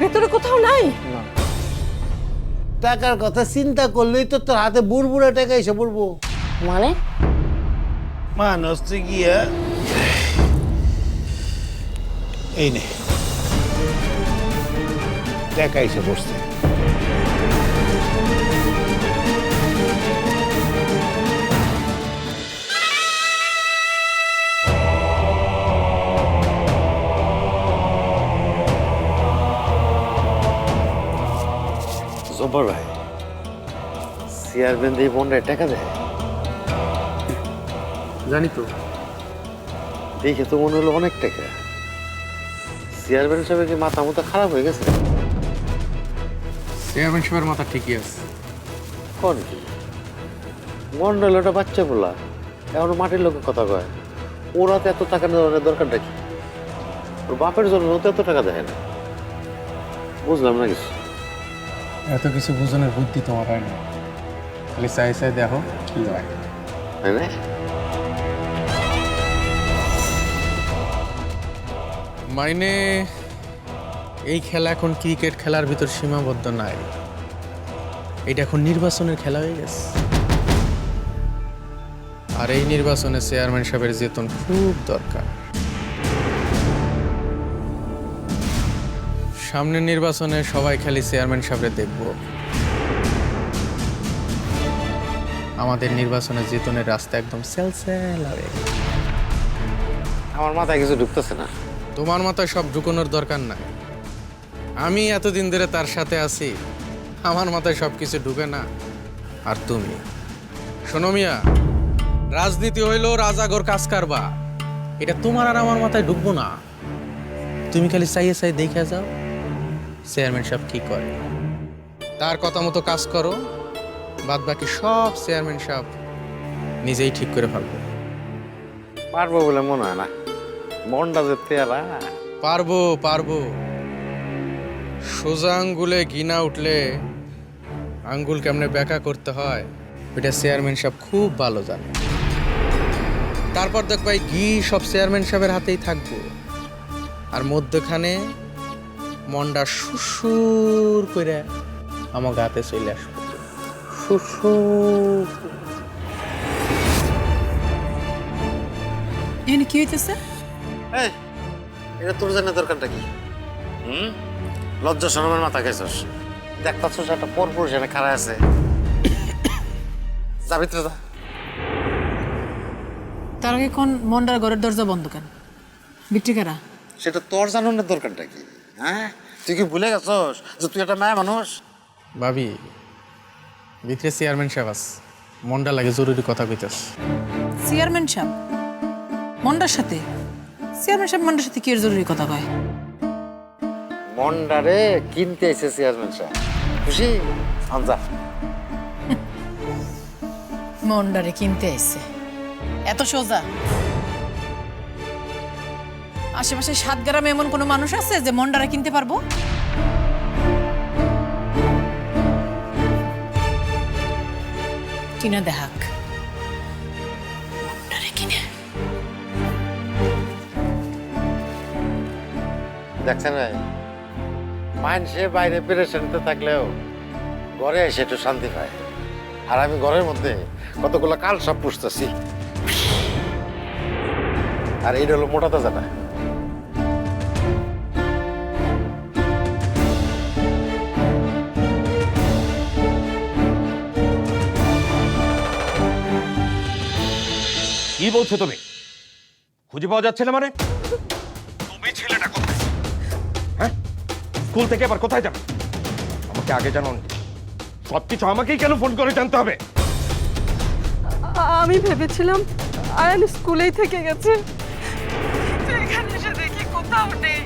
ভেতরে কোথাও নাই? টাকার কথা চিন্তা করলেই তো তোর হাতে বুড়বুড়া টাকা এসে পড়ব। মানে? মানুষ তুই গিয়া। এই নে। টাকা এসে পড়ছে। জব্বর ভাই চেয়ারম্যান দিয়ে বন্ডায় টাকা দেয় জানি তো। দেখে তো মনে হলো অনেক টাকা। চেয়ারম্যান সাহেবের কি মাথা মতো খারাপ হয়ে গেছে। চেয়ারম্যান সাহেবের মাথা ঠিকই আছে। কোন কি? মন্ডল ওটা বাচ্চা বলা এখন মাটির লোকের কথা কয়। ওরা তো এত টাকা নেওয়ার দরকারটা কি? ওর বাপের জন্য ও তো এত টাকা দেয় না। বুঝলাম না কিছু। এত কিছু বুঝনের বুদ্ধি তোমার হয় না। খালি চাই চাই দেখো কি হয়। মাইনে এই খেলা এখন ক্রিকেট খেলার ভিতর সীমাবদ্ধ নাই। এটা এখন নির্বাচনের খেলা হয়ে গেছে। আর এই নির্বাচনে চেয়ারম্যান সাহেবের যেতন খুব দরকার। সামনের নির্বাচনে সবাই খালি চেয়ারম্যান সাহেবের দেখব। আমাদের নির্বাচনে যেতনের রাস্তা একদম সেলসেল হবে আমার মাথায় কিছু ঢুকতেছে না। তোমার মাথায় সব ঢুকানোর দরকার নাই। আমি এতদিন ধরে তার সাথে আছি আমার মাথায় সব কিছু ঢুকে না। আর তুমি? শোনো মিয়া রাজনীতি হইল রাজাগর কাজ কারবা এটা তোমার আর আমার মাথায় ঢুকবো না। তুমি খালি চাইয়ে চাই দেখে যাও। চেয়ারম্যান সাহেব কি করে? তার কথা মতো কাজ করো বাদ বাকি সব চেয়ারম্যান সাহেব নিজেই ঠিক করে ফেলবে। পারব বলে মনে হয় না। মনটা যে পেয়ারা পারব পারব। সোজা আঙ্গুলে গিনা উঠলে আঙ্গুল কেমনে ব্যাকা করতে হয় এটা চেয়ারম্যান সাহেব খুব ভালো জানে। তারপর দেখ ভাই ঘি সব চেয়ারম্যান সাহেবের হাতেই থাকব? আর মধ্যখানে মনটা সুসুর করে আমার গাতে চলে আসব। সুসুর এখানে কি হইতেছে? এই, এটা তোর জানার দরকারটা কি? হুম? লজ্জা শরমের মাথা খাইছস। দেখতাছস একটা পরপুরুষ এখানে খাড়া আছে। যা ভিতরে তার আগে কোন মন্ডার ঘরের দরজা বন্ধ কেন? বিক্রিকারা সেটা তোর জানানোর দরকারটা কি? হ্যাঁ? তুই কি ভুলে গেছস যে তুই একটা মায়া মানুষ? ভাবি ভিতরে চেয়ারম্যান সাহেব মনটা লাগে জরুরি কথা কইতেছে চেয়ারম্যান সাহেব? মন্ডার সাথে? চেয়ারম্যান সাহেব মন্ডার সাথে কি এর জরুরি কথা কয়? মন্ডারে কিনতে এসে চেয়ারম্যান সাহেব। খুশি? আনজা। মন্ডারে কিনতে আইছে এত সোজা? আশেপাশে সাত গ্রামে এমন কোনো মানুষ আছে যে মন্ডারে কিনতে পারব? কিনা। দেখাক দেখছেন ভাই? মানুষে বাইরে পেরেশানিতে থাকলেও ঘরে এসে একটু শান্তি পায়। আর আমি ঘরের মধ্যে কতগুলো কাল সব পুষতেছি। আর এইটা হলো মোটা তাজা না। কি বলছো তুমি? খুঁজে পাওয়া যাচ্ছে না মানে? তুমি ছেলেটা কোথায়? হ্যাঁ? স্কুল থেকে আবার কোথায় যাবে? আমাকে আগে জানান সবকিছু আমাকেই কেন ফোন করে জানতে হবে? আমি ভেবেছিলাম আয়ান স্কুলেই থেকে গেছে। তো এখানে এসে দেখি কোথাও নেই।